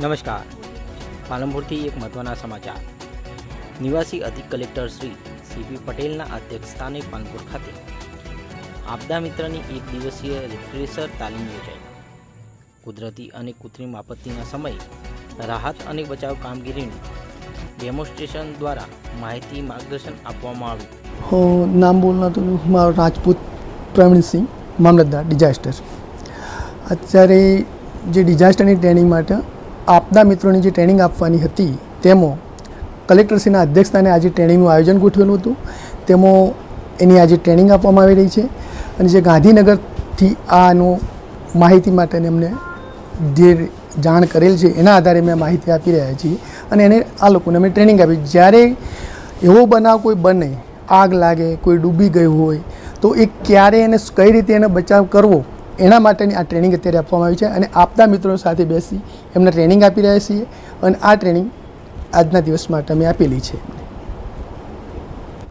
નમસ્કાર. પાલનપુરથી એક મહત્વના સમાચાર. નિવાસી અધિક કલેક્ટર શ્રી સીપી પટેલના અધ્યક્ષસ્થાને પાલનપુર ખાતે આપદા મિત્રની એક દિવસીય રિફ્રેશર તાલીમ યોજાઈ. કુદરતી અને કૃત્રિમ આપત્તિના સમયે રાહત અને બચાવ કામગીરીનું ડેમોન્સ્ટ્રેશન દ્વારા માહિતી માર્ગદર્શન આપવામાં આવ્યું. નામ બોલના તો મારો રાજપૂત પ્રવીણસિંહ, મામલતદાર ડિઝાસ્ટર અત્યારે જે ડિઝાસ્ટરની ટ્રેનિંગ માટે આપદા મિત્રોની જે ટ્રેનિંગ આપવાની હતી, તેમાં કલેક્ટરશ્રીના અધ્યક્ષસ્થાને આજે ટ્રેનિંગનું આયોજન ગોઠવેલું હતું. તેમાં એની આજે ટ્રેનિંગ આપવામાં આવી રહી છે અને જે ગાંધીનગરથી આનું માહિતી માટેને અમને જે જાણ કરેલ છે, એના આધારે મેં માહિતી આપી રહ્યા છીએ અને એને આ લોકોને અમે ટ્રેનિંગ આપી. જ્યારે એવો બનાવ કોઈ બને, આગ લાગે, કોઈ ડૂબી ગયું હોય, તો એ ક્યારે એને કઈ રીતે એને બચાવ કરવો એના માટેની આ ટ્રેનિંગ અત્યારે આપવામાં આવી છે અને આપતા મિત્રો સાથે બેસી એમને ટ્રેનિંગ આપી રહ્યા છીએ અને આ ટ્રેનિંગ આજના દિવસ માટે અમે આપેલી છે.